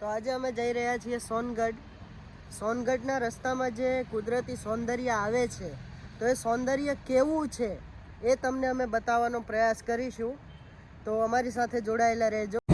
તો આજે અમે જઈ રહ્યા છીએ સોનગઢ. સોનગઢના રસ્તામાં જે કુદરતી સૌંદર્ય આવે છે, તો એ સૌંદર્ય કેવું છે એ તમને અમે બતાવવાનો પ્રયાસ કરીશું. તો અમારી સાથે જોડાયેલા રહેજો.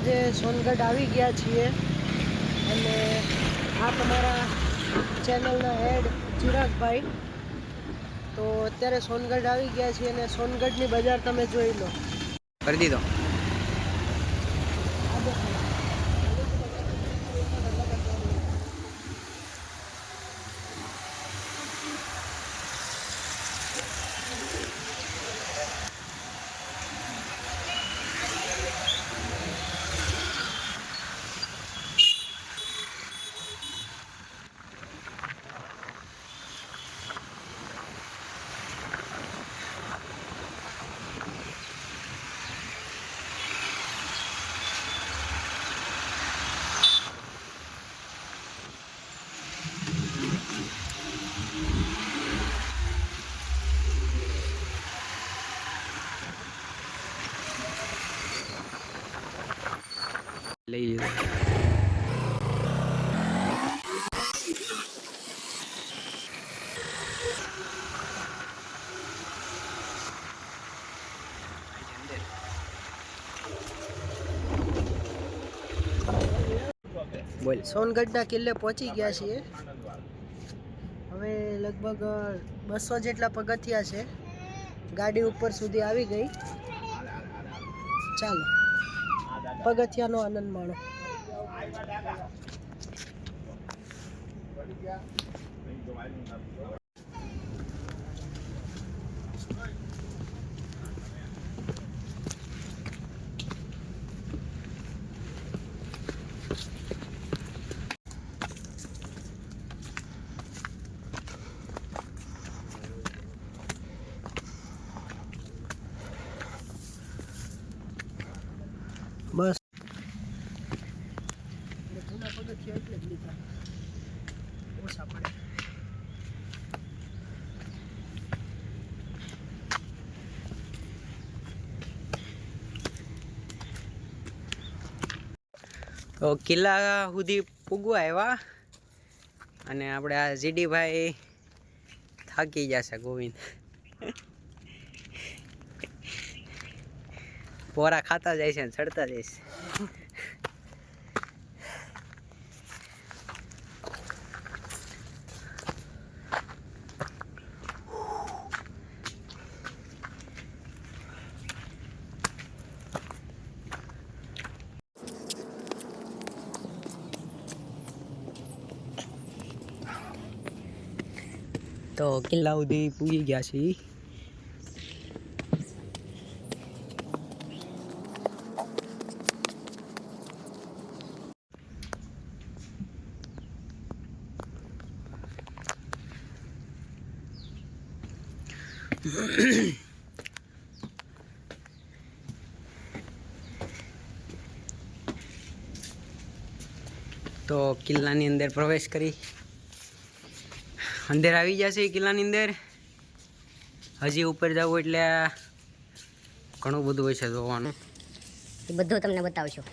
આજે સોનગઢ આવી ગયા છીએ. અને આ તમારા ચેનલના હેડ ચિરાગભાઈ. તો અત્યારે સોનગઢ આવી ગયા છીએ અને સોનગઢની બજાર તમે જોઈ લો. કરી દીધો. બોલો. સોનગઢના કિલ્લે પહોંચી ગયા છીએ. હવે લગભગ બસો જેટલા પગથિયા છે. ગાડી ઉપર સુધી આવી ગઈ. ચાલો. પગથિયાનો આનંદ માણો. બસ જૂના પગથિયા એટલે જ લીધા ઓછા પડે તો કિલ્લા સુધી પૂગવા આવ્યા. અને આપણે આ જીડીભાઈ થાકી જશે ગોવિંદ. પોરા ખાતા જાય છે ચડતા જાય છે. તો કિલ્લા સુધી પૂગી ગયા છીએ. તો કિલ્લાની અંદર પ્રવેશ કરી. અંદર આવી જશે કિલ્લાની અંદર. હજી ઉપર જવું એટલે ઘણું બધું હોય છે જોવાનું. એ બધું તમને બતાવશું.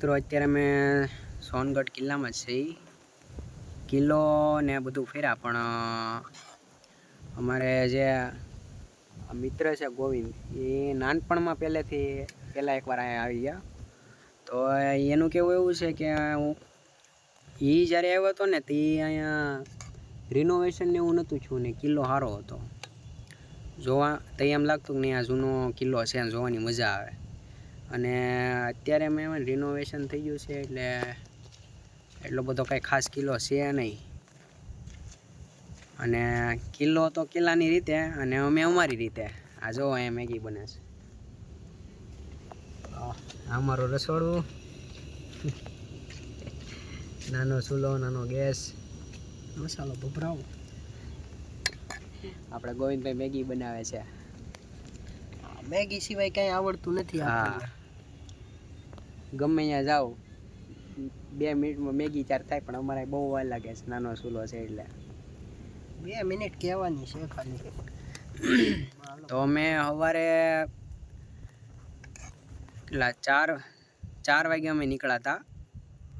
મિત્રો, અત્યારે અમે સોનગઢ કિલ્લામાં જ છીએ. કિલ્લો ને બધું ફેર્યા પણ અમારે જે મિત્ર છે ગોવિંદ, એ નાનપણમાં પહેલેથી પહેલાં એકવાર અહીંયા આવી ગયા. તો એનું કેવું એવું છે કે, હું એ જ્યારે આવ્યો હતો ને, તે અહીંયા રિનોવેશન ને એવું નહોતું છું ને, કિલ્લો સારો હતો. જોવા તો એમ લાગતું કે નહીં, આ જૂનો કિલ્લો છે જોવાની મજા આવે. અને અત્યારે મેં એમાં રિનોવેશન થઈ ગયું છે એટલે એટલો બધો કાંઈ ખાસ કિલ્લો છે નહીં. અને કિલ્લો તો કિલ્લાની રીતે અને અમે અમારી રીતે. આ જો અહીંયા મેગી બને છે. અમારું રસોડું. નાનો ચૂલો નાનો ગેસ. મસાલો ભભરાવો. આપણે ગોવિંદભાઈ મેગી બનાવે છે. મેગી સિવાય કાંઈ આવડતું નથી હા. ગમે ત્યાં જાઓ બે મિનિટમાં મેગી ચાર થાય પણ અમારે બહુ વાર લાગે છે નાનો ચૂલો છે એટલે. બે મિનિટ કહેવાની છે ખાલી. તો અમે સવારે એટલા ચાર ચાર વાગે અમે નીકળ્યા હતા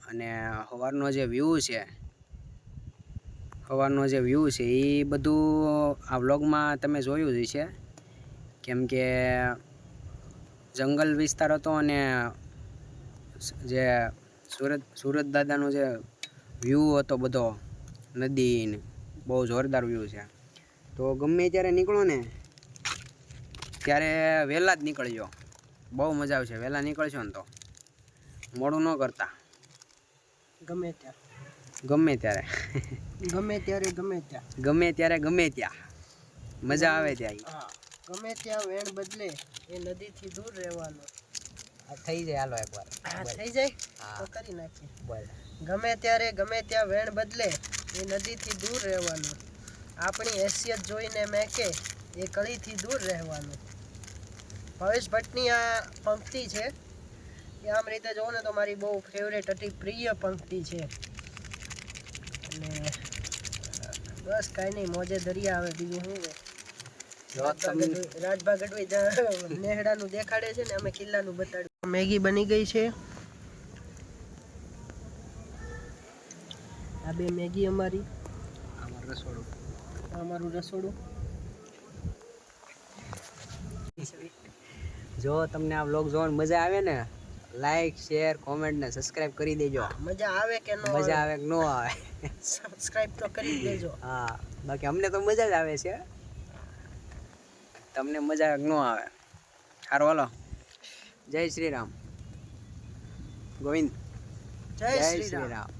અને સવારનો જે વ્યૂ છે સવારનો જે વ્યૂ છે એ બધું આ વ્લોગમાં તમે જોયું જ છે કેમ કે જંગલ વિસ્તાર હતો અને જે સુરત સુરત દાદાનો જે વ્યૂ હતો બધો નદીને બહુ જોરદાર વ્યૂ છે. તો ગમે ત્યારે નીકળો ને ત્યારે વહેલા જ નીકળજો. બહુ મજા આવશે વહેલા નીકળશો ને તો. મોડું ન કરતા. ગમે ત્યાં. ગમે ત્યારે. ગમે ત્યારે ગમે ત્યાં. ગમે ત્યારે ગમે ત્યાં. મજા આવે ત્યાં ગમે ત્યાં વેણ બદલે એ નદીથી દૂર રહેવાનું. થઈ જાય હાલો એકવાર. હા થઈ જાય. તો કરી નાખીએ. બોલ. ગમે ત્યારે ગમે ત્યાં વેણ બદલે એ નદીથી દૂર રહેવાનું. આપણી હેસિયત જોઈને મેકે એ કળીથી દૂર રહેવાનું. ભવેશ ભટ્ટની આ પંક્તિ છે એ આમ રીતે જોઉં ને તો મારી બહુ ફેવરેટ અતિ પ્રિય પંક્તિ છે. અને બસ કાંઈ નહીં મોજે દરિયા આવે બીજું શું રાજભા તમને ગઢવી- રાજભા ગઢવી જ્યાં નેહડાનું દેખાડે છે ને અમે કિલ્લાનું બતાડ્યું. મેગી બની ગઈ છે. આ બે મેગી અમારી. અમારું રસોડું. અમારું રસોડું. જો તમને આ વ્લોગ જોવાની મજા આવે ને લાઈક શેર કોમેન્ટ ને સબસ્ક્રાઇબ કરી દેજો. મજા આવે કે ન મજા આવે? કે ન આવે? સબસ્ક્રાઇબ તો કરી દેજો. હા બાકી અમને તો મજા જ આવે છે. તમને મજા ન આવે. સારું હાલો. જય શ્રી રામ. ગોવિંદ. જય શ્રી રામ.